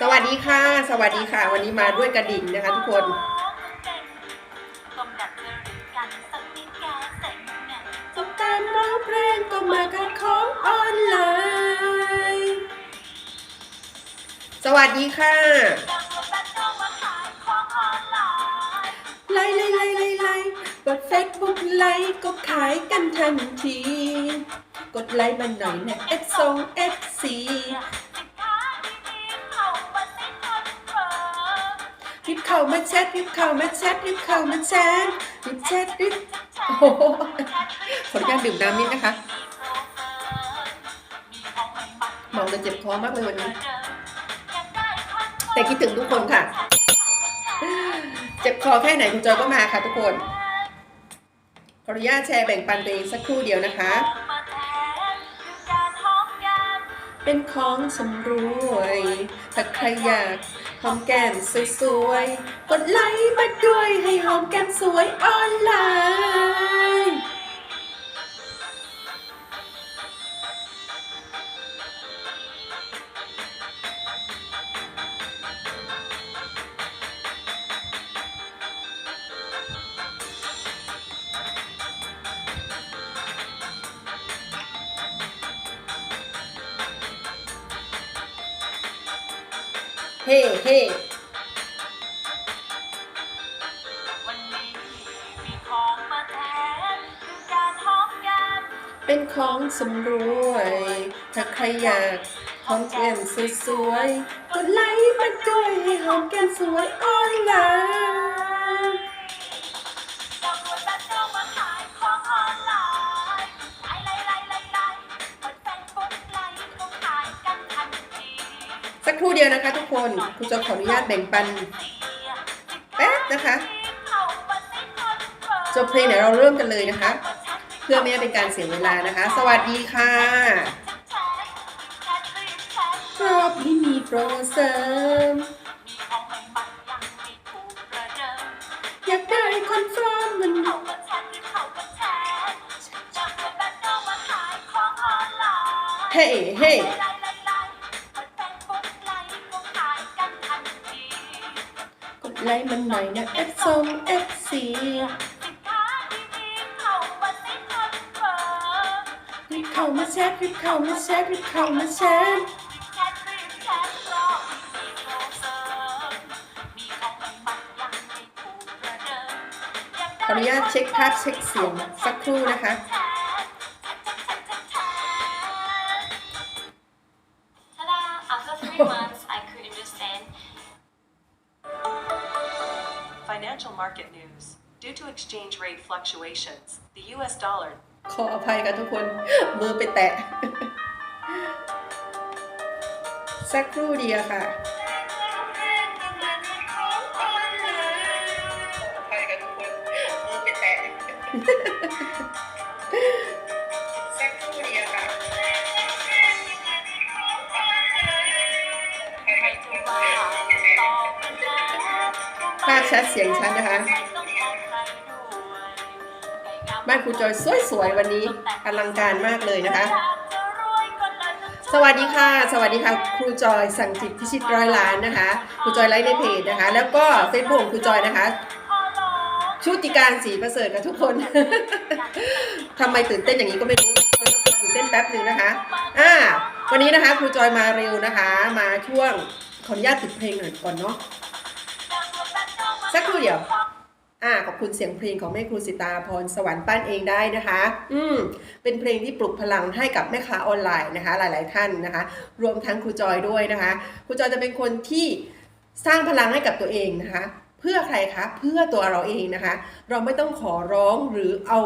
สวัสดีค่ะ สวัสดีค่ะ วันนี้มาด้วยกระดิ่งนะคะทุกคนจบการร้องเพลงก็มากับของออนไลน์ สวัสดีค่ะไลไลไลไลไลกดเฟซบุ๊กไลก็ขายกันทันที กดไลค์มันหน่อยนะ F2 F4 เข้ามาแชทรีบเข้ามาแชทรีบเข้ามาแชทรีบแชทรีบโอ้โหขออนุญาตดื่มน้ำนิดนะคะเมาเลยเจ็บคอมากเลยวันนี้ แต่คิดถึงทุกคนค่ะ เจ็บคอแค่ไหนคุณจอยก็มาค่ะทุกคน ขออนุญาตแชร์แบ่งปันตัวเองสักครู่เดียวนะคะ เป็นของสำรวย ถ้าใครอยาก หอมแก้มสวยๆ กดไลค์มาด้วยให้หอมแก้มสวยออนไลน์ เฮ้เฮ้วันนี้มีของมาแทนคือการหอมแก้มเป็นของสำรวย ถ้าใครอยากหอมแก้มสวยๆกดไลค์มาด้วยให้หอมแก้มสวยออนไลน์ เดียวนะคะทุกคนคุณจะขออนุญาตแบ่งปันแป๊บนะคะจบเพลงเดี๋ยวเราเริ่มกันเลยนะคะ เพื่อไม่ให้เป็นการเสียเวลานะคะ สวัสดีค่ะรอบนี้มีโปรเสริมมีของใหม่ๆยังไม่ถูกประเดิมอยากได้คอนเฟิร์มมันเขาก็ ไลค์มันหน่อยนะ F สอง F สินค้าดีๆเข้ามาสิคนเฟิร์มรีบเข้ามาแชทรีบเข้ามาแชทรีบเข้ามาแชทแชทรีบแชทรอบมีโปรเสริมมีของใหม่ๆยังไม่ถูกประเดิมขออนุญาตเช็คภาพเช็คเสียงสักครู่นะคะ market news. Due to exchange rate fluctuations, the US dollar ขออภัยค่ะทุกคน มือไปแตะ สักครู่เดียวค่ะขออภัยค่ะทุกคนมือไปแตะสักครู่เดียวค่ะใครจะว่าตอบกันแล้วภาพชัดเสียงชัดนะคะ บ้านครูจอยสวยๆวันนี้อลังการมากเลยนะคะ สวัสดีค่ะ สวัสดีค่ะครูจอยสั่งจิตพิชิตร้อยล้านนะคะครูจอยไลฟ์ในเพจนะคะ แล้วก็เฟซบุ๊กครูจอยนะคะชุติการสีประเสริฐกับทุกคนทำไมตื่นเต้นอย่างนี้ก็ไม่รู้เดี๋ยวต้องตื่นเต้นแป๊บหนึ่งนะคะ อ่า วันนี้นะคะครูจอยมาเร็วนะคะ มาช่วงขออนุญาตติดเพลงหน่อยก่อนเนาะสักครู่เดียว อ่าขอบคุณเสียงเพลงของแม่ครูสิตาพรสวรรค์ปั้นเองได้นะคะ อืมเป็นเพลงที่ปลุกพลังให้กับแม่ค้าออนไลน์นะคะ หลาย ๆ ท่านนะคะ รวมทั้งครูจอยด้วยนะคะครูจอยจะเป็นคนที่สร้างพลังให้กับตัวเองนะคะ เพื่อใครคะ เพื่อตัวเราเองนะคะ เราไม่ต้องขอร้องหรือเอา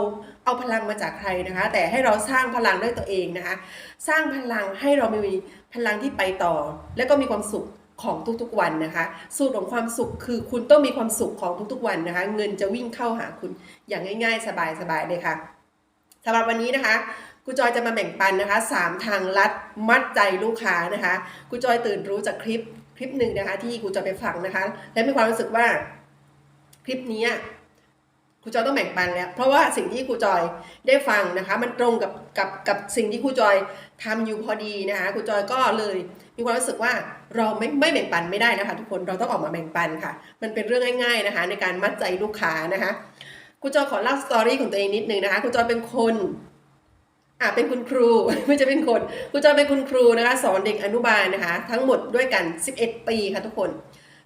เอาพลังมาจากใครนะคะ แต่ให้เราสร้างพลังด้วยตัวเองนะคะ สร้างพลังให้เรามีพลังที่ไปต่อ และก็มีความสุข ของทุกๆวันนะคะ สูตรของความสุขคือคุณต้องมีความสุขของทุกๆวันนะคะ เงินจะวิ่งเข้าหาคุณอย่างง่าย ๆ สบายๆเลยค่ะสำหรับวันนี้นะคะครูจอยจะมาแบ่งปันนะคะสามทางลัดมัดใจลูกค้านะคะครูจอยตื่นรู้จากคลิปคลิปหนึ่งนะคะ ที่ครูจอยไปฟังนะคะ และมีความรู้สึกว่าคลิปนี้ ครูจอยต้องแบ่งปันแล้ว เพราะว่าสิ่งที่ครูจอยได้ฟังนะคะ มันตรงกับกับกับสิ่งที่ครูจอยทำอยู่พอดีนะคะครูจอยก็เลยมีความรู้สึกว่าเราไม่ไม่แบ่งปันไม่ได้นะคะทุกคนเราต้องออกมาแบ่งปันค่ะ มันเป็นเรื่องง่าย ๆนะคะ ในการมัดใจลูกค้านะคะครูจอยขอเล่าสตอรี่ของตัวเองนิดนึงนะคะครูจอยเป็นคนอะเป็นคุณครูไม่จะเป็นคนครูจอยเป็นคุณครูนะคะ สอนเด็กอนุบาลนะคะ ทั้งหมดด้วยกัน 11 ปีค่ะทุกคน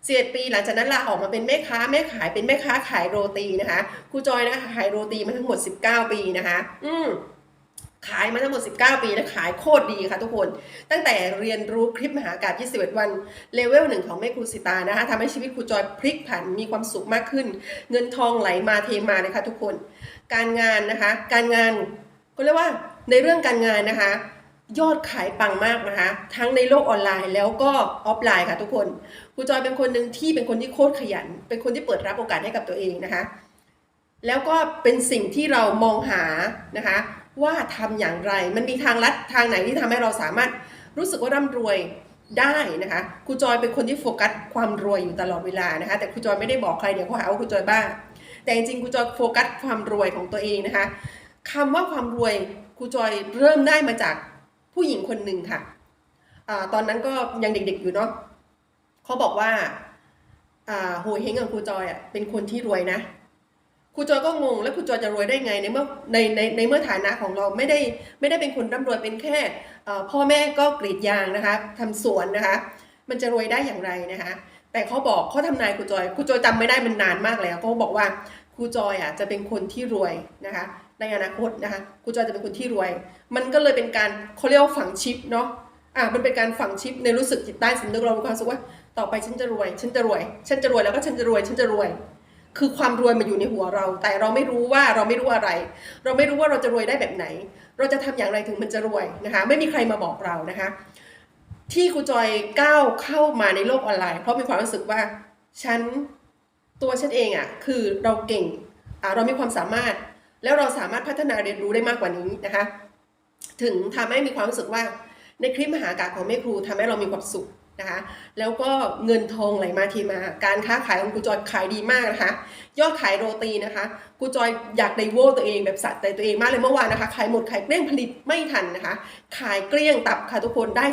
11ปีหลังจากนั้นลาออกมาเป็นแม่ค้าแม่ขายเป็นแม่ค้าขายโรตีนะคะครูจอยนะคะขายโรตีมาทั้งหมด 19 ปีนะคะ อืมขายมาทั้งหมด 19 ปีและขายโคตรดีค่ะทุกคน ตั้งแต่เรียนรู้คลิปมหากาบ21 วันเลเวลหนึ่งของแม่ครูสิตานะคะทำให้ชีวิตครูจอยพลิกผันมีความสุขมากขึ้น เงินทองไหลมาเทมาเลยค่ะทุกคน การงานนะคะ การงานก็เรียกว่าในเรื่องการงานนะคะ ยอดขายปังมากนะคะ ทั้งในโลกออนไลน์แล้วก็ออฟไลน์ค่ะทุกคนครูจอยเป็นคนหนึ่งที่เป็นคนที่โคตรขยัน เป็นคนที่เปิดรับโอกาสให้กับตัวเองนะคะ แล้วก็เป็นสิ่งที่เรามองหานะคะ ว่าทำอย่างไรมันมีทางลัดทางไหนที่ทำให้เราสามารถรู้สึกว่าร่ำรวยได้นะคะครูจอยเป็นคนที่โฟกัสความรวยอยู่ตลอดเวลานะคะ แต่ครูจอยไม่ได้บอกใครเดี๋ยวเขาหาว่าครูจอยบ้าแต่จริงๆครูจอยโฟกัสความรวยของตัวเองนะคะคำว่าความรวยครูจอยเริ่มได้มาจาก ผู้หญิงคนหนึ่งค่ะอาตอนนั้นก็ยังเด็กๆอยู่เนาะเขาบอกว่าอ่าโหยเฮงกับครูจอยอะเป็นคนที่รวยนะครูจอยก็งงแล้วครูจอยจะรวยได้ไงในเมื่อในในในเมื่อฐานะของเราไม่ได้ไม่ได้เป็นคนร่ำรวยเป็นแค่พ่อแม่ก็กรีดยางนะคะทำสวนนะคะ มันจะรวยได้อย่างไรนะคะ แต่เขาบอกเขาทำนายครูจอยครูจอยจำไม่ได้มันนานมากแล้วเขาบอกว่าครูจอยอะจะเป็นคนที่รวยนะคะ ในอนาคตนะคะครูจอยจะเป็นคนที่รวย มันก็เลยเป็นการเขาเรียกว่าฝังชิปเนาะอะมันเป็นการฝังชิปในรู้สึกจิตใต้สำนึกเราความรู้สึกว่าต่อไปฉันจะรวย ฉันจะรวย ฉันจะรวยแล้วก็ฉันจะรวย ฉันจะรวย คือความรวยมาอยู่ในหัวเรา แต่เราไม่รู้ว่าเราไม่รู้อะไร เราไม่รู้ว่าเราจะรวยได้แบบไหน เราจะทำอย่างไรถึงมันจะรวยนะคะ ไม่มีใครมาบอกเรานะคะ ที่ครูจอยก้าวเข้ามาในโลกออนไลน์ เพราะมีความรู้สึกว่าฉันตัวฉันเองอะ่ะคือเราเก่งอ่าเรามีความสามารถ แล้วเราสามารถพัฒนาเรียนรู้ได้มากกว่านี้นะคะ ถึงทำให้มีความรู้สึกว่าในคลิปมหากาของแม่ครูทำให้เรามีความสุขนะคะ แล้วก็เงินทองไหลมาทีมา การค้าขายของครูจอยขายดีมากนะคะ ยอดขายโรตีนะคะครูจอยอยากไดโวตัวเองแบบสะใจตัวเองมากเลยเมื่อวานนะคะขายหมดขายเกลี้ยงผลิตไม่ทันนะคะ ขายเกลี้ยงตับค่ะทุกคนได้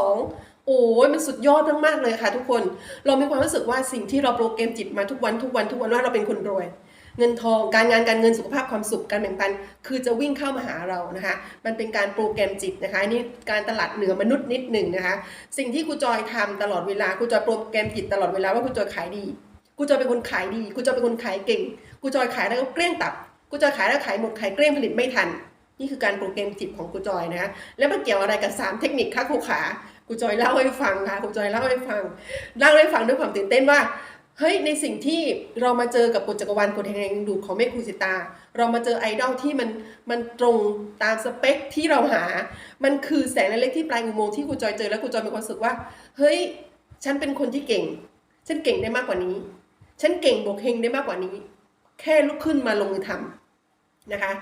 3,200โอ้ยมันสุดยอดมากๆเลยค่ะทุกคน เรามีความรู้สึกว่าสิ่งที่เราโปรแกรมจิตมาทุกวันทุกวันทุกวันว่าเราเป็นคนรวย เงินทองการงานการเงินสุขภาพความสุขการแบ่งปัน คือจะวิ่งเข้ามาหาเรานะคะ มันเป็นการโปรแกรมจิตนะคะนี่การตลาดเหนือมนุษย์นิดหนึ่งนะคะ สิ่งที่ครูจอยทำตลอดเวลาครูจอยโปรแกรมจิตตลอดเวลาว่าครูจอยขายดีครูจอยเป็นคนขายดีครูจอยเป็นคนขายเก่งครูจอยขายแล้วก็เกลี้ยงตับครูจอยขายแล้วขายหมดขายเกลี้ยงผลิตไม่ทัน นี่คือการโปรแกรมจิตของครูจอยนะคะแล้วมันเกี่ยวอะไรกับสามเทคนิคคะครูขาครูจอยเล่าให้ฟังค่ะครูจอยเล่าให้ฟังเล่าให้ฟังด้วยความตื่นเต้นว่า เฮ้ยในสิ่งที่เรามาเจอกับกฎจักรวาลกฎแห่งแรงดึงดูดของแม่ครูสิตา เรามาเจอไอดอลที่มันมันตรงตามสเปคที่เราหา มันคือแสงเล็กๆที่ปลายอุโมงค์ที่ครูจอยเจอแล้วครูจอยมีความรู้สึกว่า เฮ้ย ฉันเป็นคนที่เก่ง ฉันเก่งได้มากกว่านี้ ฉันเก่งบวกเฮงได้มากกว่านี้ แค่ลุกขึ้นมาลงมือทำนะคะ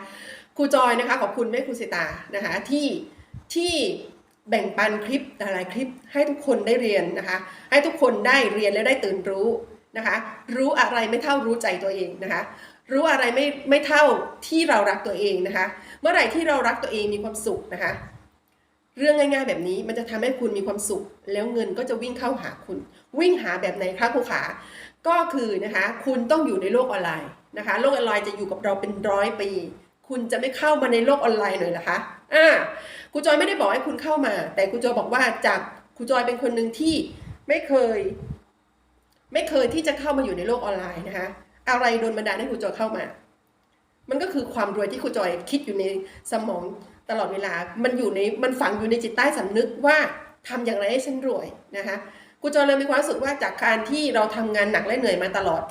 ครูจอยนะคะขอบคุณแม่ครูสิตานะคะที่ที่แบ่งปันคลิปหลายคลิปให้ทุกคนได้เรียนนะคะ ให้ทุกคนได้เรียนและได้ตื่นรู้ นะคะ รู้อะไรไม่เท่ารู้ใจตัวเองนะคะ รู้อะไรไม่ไม่เท่าที่เรารักตัวเองนะคะ เมื่อไหร่ที่เรารักตัวเองมีความสุขนะคะ เรื่องง่ายๆแบบนี้มันจะทำให้คุณมีความสุข แล้วเงินก็จะวิ่งเข้าหาคุณ วิ่งหาแบบไหนคะครูขา ก็คือนะคะคุณต้องอยู่ในโลกออนไลน์นะคะ โลกออนไลน์จะอยู่กับเราเป็นร้อยปีคุณจะไม่เข้ามาในโลกออนไลน์หน่อยเหรอคะ อ่าครูจอยไม่ได้บอกให้คุณเข้ามา แต่ครูจอยบอกว่าจากครูจอยเป็นคนหนึ่งที่ไม่เคย ไม่เคยที่จะเข้ามาอยู่ในโลกออนไลน์นะคะอะไรโดนบันดาลให้ครูจอยเข้ามา มันก็คือความรวยที่ครูจอยคิดอยู่ในสมองตลอดเวลา มันอยู่ในมันฝังอยู่ในจิตใต้สำนึกว่าทำอย่างไรให้ฉันรวยนะคะครูจอยเลยมีความรู้สึกว่าจากการที่เราทำงานหนักและเหนื่อยมาตลอด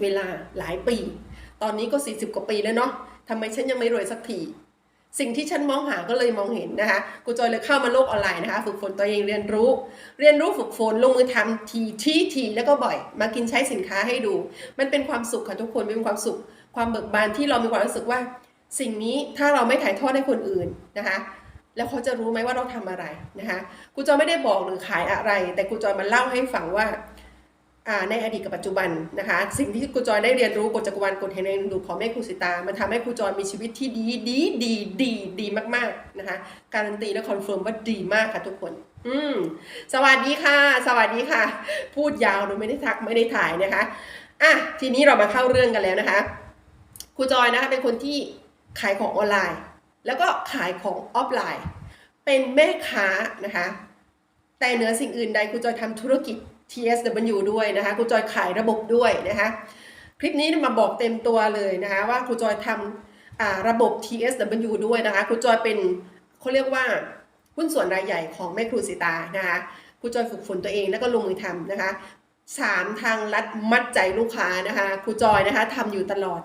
เวลาหลายปี ตอนนี้ก็ 40 กว่าปีแล้วเนาะทำไมฉันยังไม่รวยสักที สิ่งที่ฉันมองหาก็เลยมองเห็นนะคะครูจอยเลยเข้ามาโลกออนไลน์นะคะฝึกฝนตัวเองเรียนรู้ เรียนรู้ฝึกฝนลงมือทำทีที่ทีแล้วก็บ่อย มากินใช้สินค้าให้ดู มันเป็นความสุขค่ะทุกคนเป็นความสุข ความเบิกบานที่เรามีความรู้สึกว่า สิ่งนี้ถ้าเราไม่ถ่ายทอดให้คนอื่นนะคะแล้วเขาจะรู้ไหมว่าเราทำอะไรนะคะครูจอยไม่ได้บอกหรือขายอะไร แต่ครูจอยมาเล่าให้ฟังว่า ในอดีตกับปัจจุบันนะคะ สิ่งที่ครูจอยได้เรียนรู้กฎจักรวาลกฎแห่งแรงดึงดูดของแม่ครูสิตา มันทำให้ครูจอยมีชีวิตที่ดีดีดีดีดีมากๆนะคะ การันตีและคอนเฟิร์มว่าดีมากค่ะทุกคน อืมสวัสดีค่ะ สวัสดีค่ะ พูดยาวโดยไม่ได้ทักไม่ได้ถ่ายนะคะอะทีนี้เรามาเข้าเรื่องกันแล้วนะคะครูจอยนะคะเป็นคนที่ขายของออนไลน์ แล้วก็ขายของออฟไลน์ เป็นแม่ค้านะคะ แต่เหนือสิ่งอื่นใดครูจอยทำธุรกิจ TSW ด้วยนะคะครูจอยขายระบบด้วยนะคะคลิปนี้มาบอกเต็มตัวเลยนะคะว่าครูจอยทำระบบ TSW ด้วยนะคะครูจอยเป็นเขาเรียกว่าหุ้นส่วนรายใหญ่ของแม่ครูสิตานะคะครูจอยฝึกฝนตัวเองแล้วก็ลงมือทำนะคะสามทางลัดมัดใจลูกค้านะคะครูจอยนะคะทำอยู่ตลอด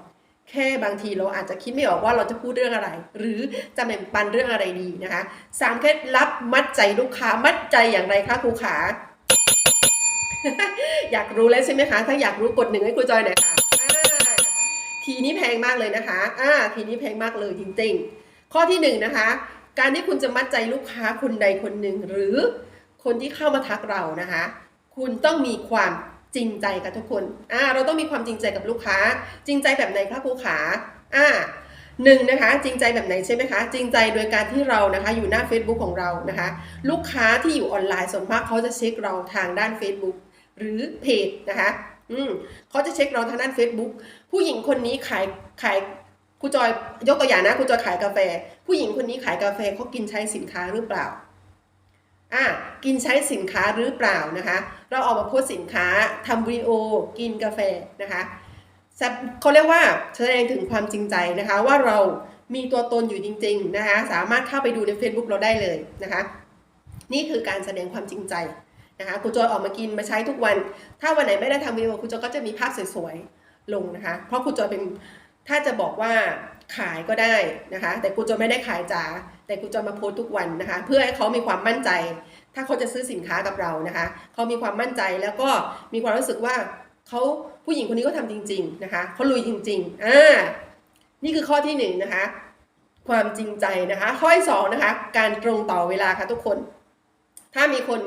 แค่บางทีเราอาจจะคิดไม่ออกว่าเราจะพูดเรื่องอะไร หรือจะแบ่งปันเรื่องอะไรดีนะคะสามเคล็ดลับมัดใจลูกค้ามัดใจอย่างไรคะครูขา อยากรู้แล้วใช่ไหมคะ ถ้าอยากรู้กดหนึ่งให้ครูจอยหน่อยค่ะทีนี้แพงมากเลยนะคะอ่าทีนี้แพงมากเลยจริง ๆ ข้อที่หนึ่งนะคะ การที่คุณจะมัดใจลูกค้าคนใดคนหนึ่งหรือคนที่เข้ามาทักเรานะคะ คุณต้องมีความจริงใจกับทุกคนอ่าเราต้องมีความจริงใจกับลูกค้า จริงใจแบบไหนคะครูขาอ่าหนึ่งนะคะจริงใจแบบไหนใช่ไหมคะ จริงใจโดยการที่เรานะคะอยู่หน้า Facebook ของเรานะคะ ลูกค้าที่อยู่ออนไลน์ส่วนมากเขาจะเช็คเราทางด้าน Facebook หรือเพจนะคะอืมเขาจะเช็คเราทางด้าน Facebook ผู้หญิงคนนี้ขายขายครูจอยยกตัวอย่างนะครูจอยขายกาแฟ ผู้หญิงคนนี้ขายกาแฟเขากินใช้สินค้าหรือเปล่าอ่ากินใช้สินค้าหรือเปล่านะคะ เราออกมาโพสสินค้าทำวิดีโอกินกาแฟนะคะเขาเรียกว่าแสดงถึงความจริงใจนะคะ ว่าเรามีตัวตนอยู่จริง ๆนะคะ สามารถเข้าไปดูใน Facebook เราได้เลยนะคะ นี่คือการแสดงความจริงใจ นะคะครูจอยออกมากินมาใช้ทุกวัน ถ้าวันไหนไม่ได้ทำวิดีโอครูจอยก็จะมีภาพสวยๆลงนะคะ เพราะครูจอยเป็นถ้าจะบอกว่าขายก็ได้นะคะ แต่ครูจอยไม่ได้ขายจ๋าแต่ครูจอยมาโพสต์ทุกวันนะคะ เพื่อให้เขามีความมั่นใจ ถ้าเขาจะซื้อสินค้ากับเรานะคะเขามีความมั่นใจแล้วก็มีความรู้สึกว่าเขาผู้หญิงคนนี้ก็ทำจริง ๆนะคะเขาลุยจริงๆอ่านี่คือข้อที่หนึ่งนะคะความจริงใจนะคะ ข้อที่สองนะคะ การตรงต่อเวลาค่ะทุกคน ถ้ามีคน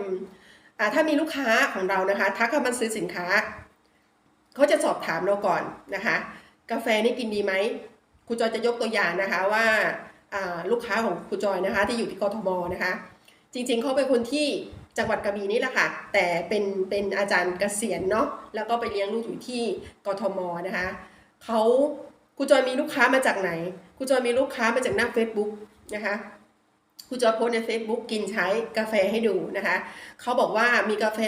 ถ้ามีลูกค้าของเรานะคะ ทักเข้ามาซื้อสินค้าเขาจะสอบถามเราก่อนนะคะ กาแฟนี่กินดีไหมครูจอยจะยกตัวอย่างนะคะว่าลูกค้าของครูจอยนะคะ ที่อยู่ที่กทมนะคะ จริงๆเขาเป็นคนที่จังหวัดกระบี่นี่แหละค่ะ แต่เป็นเป็นอาจารย์เกษียณเนาะแล้วก็ไปเลี้ยงลูกอยู่ที่กทมนะคะเขาครูจอยมีลูกค้ามาจากไหนครูจอยมีลูกค้ามาจากหน้า Facebook นะคะ ครูจอยโพสใน Facebook กินใช้กาแฟให้ดูนะคะ เขาบอกว่ามีกาแฟ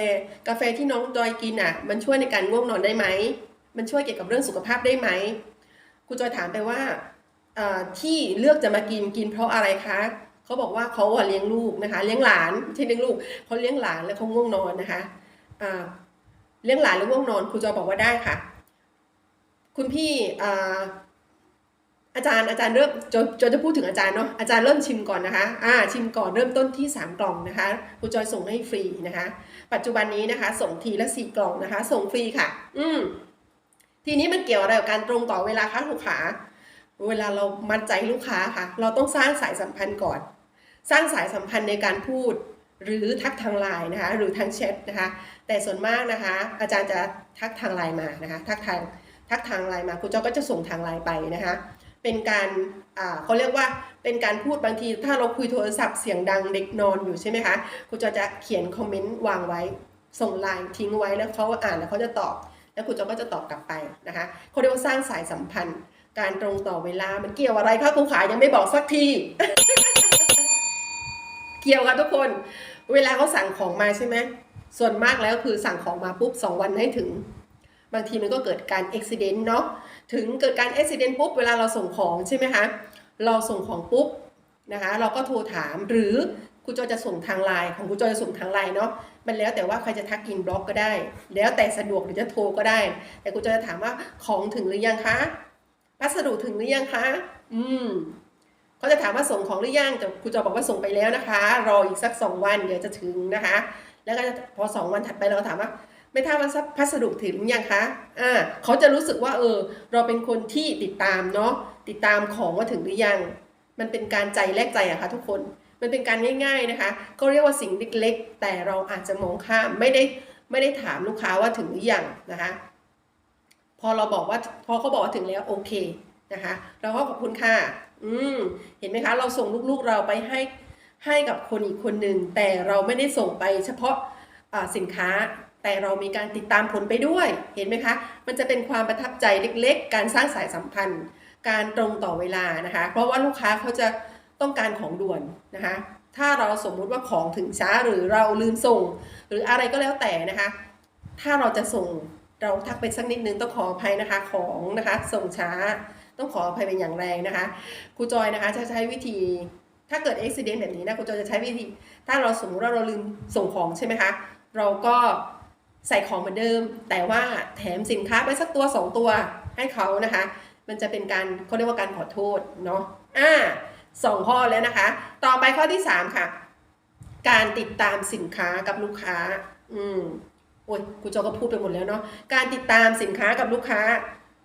กาแฟที่น้องจอยกินอะ มันช่วยในการง่วงนอนได้ไหม มันช่วยเกี่ยวกับเรื่องสุขภาพได้ไหมครูจอยถามไปว่าที่เลือกจะมากินกินเพราะอะไรคะเขาบอกว่าเขาเลี้ยงลูกนะคะ เลี้ยงหลานไม่ใช่เลี้ยงลูกเขาเลี้ยงหลานแล้วเขาง่วงนอนนะคะเลี้ยงหลานแล้วง่วงนอนครูจอยบอกว่าได้ค่ะ คุณพี่ อาจารย์อาจารย์เริ่มจอยจอยจะพูดถึงอาจารย์เนาะอาจารย์เริ่มชิมก่อนนะคะอ่าชิมก่อนเริ่มต้นที่ 3 กล่องนะคะครูจอยส่งให้ฟรีนะคะ ปัจจุบันนี้นะคะ ส่งทีละ4กล่องนะคะ ส่งฟรีค่ะ อืมทีนี้มันเกี่ยวอะไรกับการตรงต่อเวลาคะลูกค้าเวลาเรามัดใจลูกค้าค่ะ เราต้องสร้างสายสัมพันธ์ก่อน สร้างสายสัมพันธ์ในการพูดหรือทักทางไลน์นะคะ หรือทางแชทนะคะ แต่ส่วนมากนะคะ อาจารย์จะทักทางไลน์มานะคะ ทักทางทักทางไลน์มาครูจ้าก็จะส่งทางไลน์ไปนะคะ เป็นการเขาเรียกว่าเป็นการพูดบางทีถ้าเราคุยโทรศัพท์เสียงดังเด็กนอนอยู่ใช่ไหมคะครูจ้าจะเขียนคอมเมนต์วางไว้ส่งไลน์ทิ้งไว้แล้วเขาอ่านแล้วเขาจะตอบ แล้วครูจ้าก็จะตอบกลับไปนะคะเขาเรียกว่าสร้างสายสัมพันธ์ การตรงต่อเวลามันเกี่ยวอะไรคะครูขายังไม่บอกสักที เกี่ยวค่ะทุกคน เวลาเขาสั่งของมาใช่ไหมส่วนมากแล้วคือสั่งของมาปุ๊บสองวันให้ถึง บางทีมันก็เกิดการอุบิเหตุเนาะ ถึงเกิดการอุบิเหตุปุ๊บเวลาเราส่งของใช่ไหมคะ เราส่งของปุ๊บนะคะเราก็โทรถามหรือครูจอยจะส่งทางไลน์ของครูจอยจะส่งทางไลน์เนาะมันแล้วแต่ว่าใครจะทักอินบล็อกก็ได้ แล้วแต่สะดวกหรือจะโทรก็ได้ แต่ครูจอยจะถามว่าของถึงหรือยังคะพัสดุถึงหรือยังคะ อืมเขาจะถามว่าส่งของหรือยังแต่ครูจอบอกว่าส่งไปแล้วนะคะ รออีกสักสองวันเดี๋ยวจะถึงนะคะ แล้วก็พอสองวันถัดไปเราก็ถามว่า ไม่ทราบว่าพัสดุถึงหรือยังคะอ่าเขาจะรู้สึกว่าเออ เราเป็นคนที่ติดตามเนาะติดตามของว่าถึงหรือยัง มันเป็นการใจแลกใจอะค่ะทุกคนมันเป็นการง่าย ๆนะคะเขาเรียกว่าสิ่งเล็กๆ แต่เราอาจจะมองข้ามไม่ได้ไม่ได้ถามลูกค้าว่าถึงหรือยังนะคะ พอเราบอกว่าพอเขาบอกว่าถึงแล้วโอเคนะคะ เราก็ขอบคุณค่ะอืมเห็นไหมคะ เราส่งลูกๆเราไปให้ให้กับคนอีกคนหนึ่งแต่เราไม่ได้ส่งไปเฉพาะอ่าสินค้า แต่เรามีการติดตามผลไปด้วย เห็นไหมคะ มันจะเป็นความประทับใจเล็กๆ การสร้างสายสัมพันธ์ การตรงต่อเวลานะคะ เพราะว่าลูกค้าเขาจะต้องการของด่วนนะคะ ถ้าเราสมมุติว่าของถึงช้าหรือเราลืมส่ง หรืออะไรก็แล้วแต่นะคะ ถ้าเราจะส่งเราทักไปสักนิดนึงต้องขออภัยนะคะของนะคะส่งช้าต้องขออภัยเป็นอย่างแรงนะคะครูจอยนะคะจะใช้วิธีถ้าเกิดอุบิเหตุแบบนี้นะครูจอยจะใช้วิธี ถ้าเราสมมติว่าเราลืมส่งของใช่ไหมคะเราก็ ใส่ของเหมือนเดิม แต่ว่าแถมสินค้าไปสักตัวสองตัวให้เขานะคะ มันจะเป็นการเขาเรียกว่าการขอโทษเนาะอ่าสองข้อแล้วนะคะ ต่อไปข้อที่สามค่ะ การติดตามสินค้ากับลูกค้า อืมโอ้ยกูจอก็พูดไปหมดแล้วเนาะการติดตามสินค้ากับลูกค้า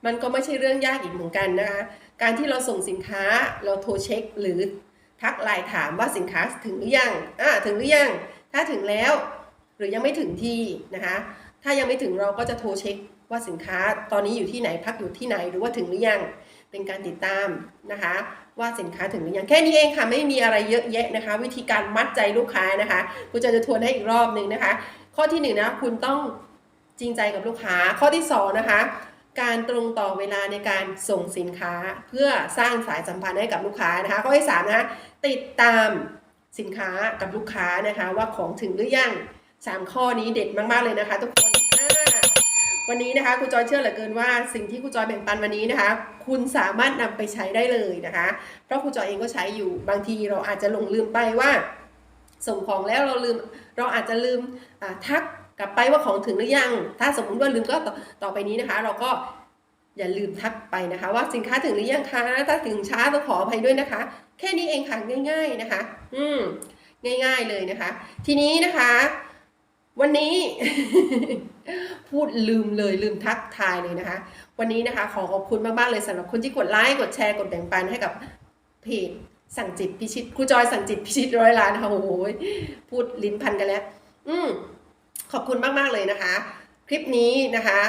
มันก็ไม่ใช่เรื่องยากอีกเหมือนกันนะคะ การที่เราส่งสินค้าเราโทรเช็คหรือทักไลน์ถามว่าสินค้าถึงหรือยังอ่าถึงหรือยัง ถ้าถึงแล้ว หรือยังไม่ถึงที่นะคะ ถ้ายังไม่ถึงเราก็จะโทรเช็คว่าสินค้าตอนนี้อยู่ที่ไหนพักอยู่ที่ไหนหรือว่าถึงหรือยัง เป็นการติดตามนะคะ ว่าสินค้าถึงหรือยังแค่นี้เองค่ะไม่มีอะไรเยอะแยะนะคะ วิธีการมัดใจลูกค้านะคะกูจะจะทวนให้อีกรอบหนึ่งนะคะ ข้อที่หนึ่งนะคุณต้องจริงใจกับลูกค้า ข้อที่สองนะคะการตรงต่อเวลาในการส่งสินค้าเพื่อสร้างสายสัมพันธ์ให้กับลูกค้านะคะ ข้อที่สามนะคะติดตามสินค้ากับลูกค้านะคะ ว่าของถึงหรือยัง สามข้อนี้เด็ดมากๆเลยนะคะ ทุกคนวันนี้นะคะครูจอยเชื่อเหลือเกินว่าสิ่งที่ครูจอยแบ่งปันวันนี้นะคะ คุณสามารถนำไปใช้ได้เลยนะคะ เพราะครูจอยเองก็ใช้อยู่บางทีเราอาจจะหลงลืมไปว่า ส่งของแล้วเราลืมเราอาจจะลืมทักกลับไปว่าของถึงหรือยัง ถ้าสมมุติว่าลืมก็ต่อต่อไปนี้นะคะ เราก็อย่าลืมทักไปนะคะ ว่าสินค้าถึงหรือยังคะถ้าถึงช้าต้องขออภัยด้วยนะคะ แค่นี้เองค่ะง่าย ๆนะคะ อืมง่าย ๆเลยนะคะ ทีนี้นะคะ วันนี้พูดลืมเลยลืมทักทายเลยนะคะ วันนี้นะคะ ขอขอบคุณมาก ๆ เลยสำหรับคนที่กดไลค์กดแชร์กดแบ่งปันให้กับเพจสั่งจิตพิชิตครูจอยสั่งจิตพิชิตร้อยล้านนะคะโอ้โหพูดลิ้นพันกันแล้ว อืมขอบคุณมาก ๆ เลยนะคะ คลิปนี้นะคะ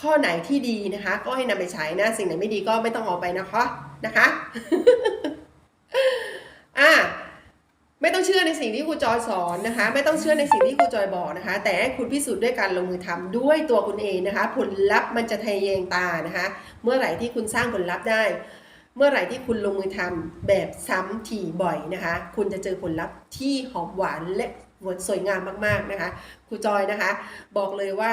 ข้อไหนที่ดีนะคะ ก็ให้นำไปใช้นะ สิ่งไหนไม่ดีก็ไม่ต้องเอาไปนะคะนะคะ อะ ไม่ต้องเชื่อในสิ่งที่ครูจอยสอนนะคะ ไม่ต้องเชื่อในสิ่งที่ครูจอยบอกนะคะ แต่ให้คุณพิสูจน์ด้วยการลงมือทำด้วยตัวคุณเองนะคะ ผลลัพธ์มันจะทะเยงตานะคะ เมื่อไหร่ที่คุณสร้างผลลัพธ์ได้ เมื่อไหร่ที่คุณลงมือทำแบบซ้ำถี่บ่อยนะคะ คุณจะเจอผลลัพธ์ที่หอมหวานและสวยงามมากๆนะคะครูจอยนะคะ บอกเลยว่า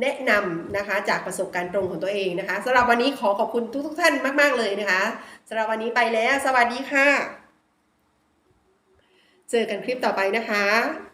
แนะนำนะคะจากประสบการณ์ตรงของตัวเองนะคะสำหรับวันนี้ขอขอบคุณทุกๆท่านมาก ๆเลยนะคะสำหรับวันนี้ไปแล้ว สวัสดีค่ะ เจอกันคลิปต่อไปนะคะ